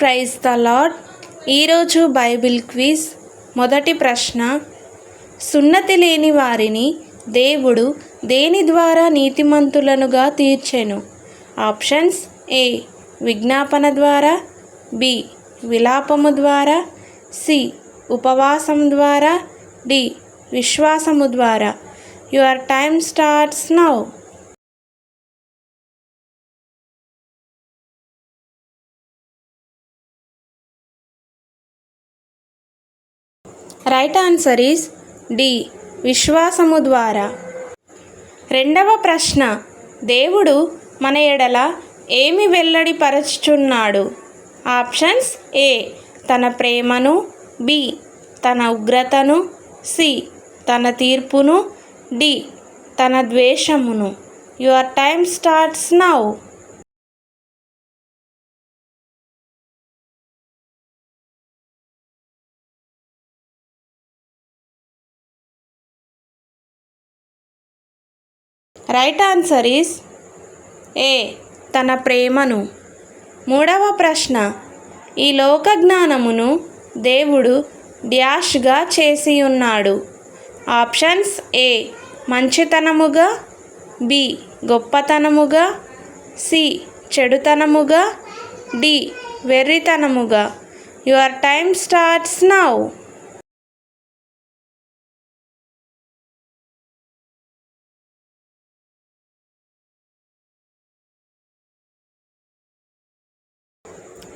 Praise the Lord ఈరోజు Bible quiz. మొదటి ప్రశ్న. సున్నతి లేని వారిని దేవుడు దేని ద్వారా నీతిమంతులనుగా తీర్చెను? Options A. విజ్ఞాపన ద్వారా. బి. విలాపము ద్వారా. సి. ఉపవాసం ద్వారా. డి. విశ్వాసము ద్వారా. Your time starts now. Right answer is D. విశ్వాసము ద్వారా. రెండవ ప్రశ్న. దేవుడు మన ఎడల ఏమి వెల్లడిపరచుచున్నాడు? Options A. తన ప్రేమను బి. తన ఉగ్రతను సి. తన తీర్పును డి. తన ద్వేషమును. Your time starts now. Right answer is A. తన ప్రేమను. మూడవ ప్రశ్న. ఈ లోక జ్ఞానమును దేవుడు డ్యాష్గా చేసి ఉన్నాడు ఆప్షన్స్ ఏ. మంచితనముగా. బి. గొప్పతనముగా. సి. చెడుతనముగా. D. వెర్రితనముగా. Your time starts now.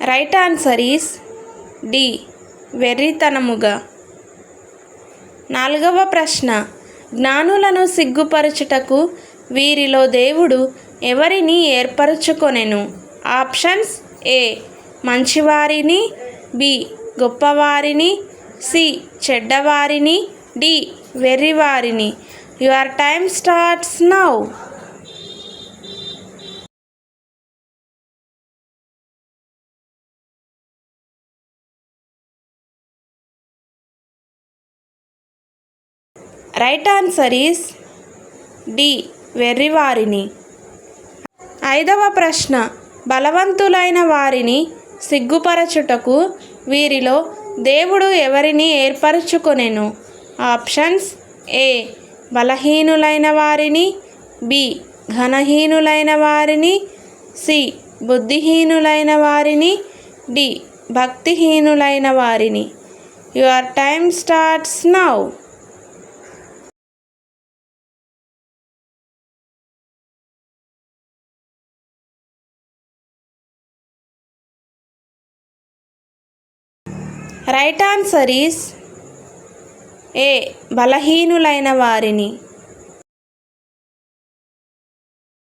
Right answer is D. వెర్రితనముగా. నాలుగవ ప్రశ్న. జ్ఞానులను సిగ్గుపరచుటకు వీరిలో దేవుడు ఎవరిని ఏర్పరచుకొనెను? Options A. మంచివారిని బి. గొప్పవారిని సి. చెడ్డవారిని D. వెర్రివారిని. Your time starts now. Right answer is D వెర్రివారిని. ఐదవ ప్రశ్న బలవంతులైన వారిని సిగ్గుపరచుటకు వీరిలో దేవుడు ఎవరిని ఏర్పరచుకొనెను? ఆప్షన్స్ ఏ బలహీనులైన వారిని. బి ఘనహీనులైన వారిని. సి బుద్ధిహీనులైన వారిని. డి భక్తిహీనులైన వారిని. Your time starts now right answer is A బలహీనులైన వారిని.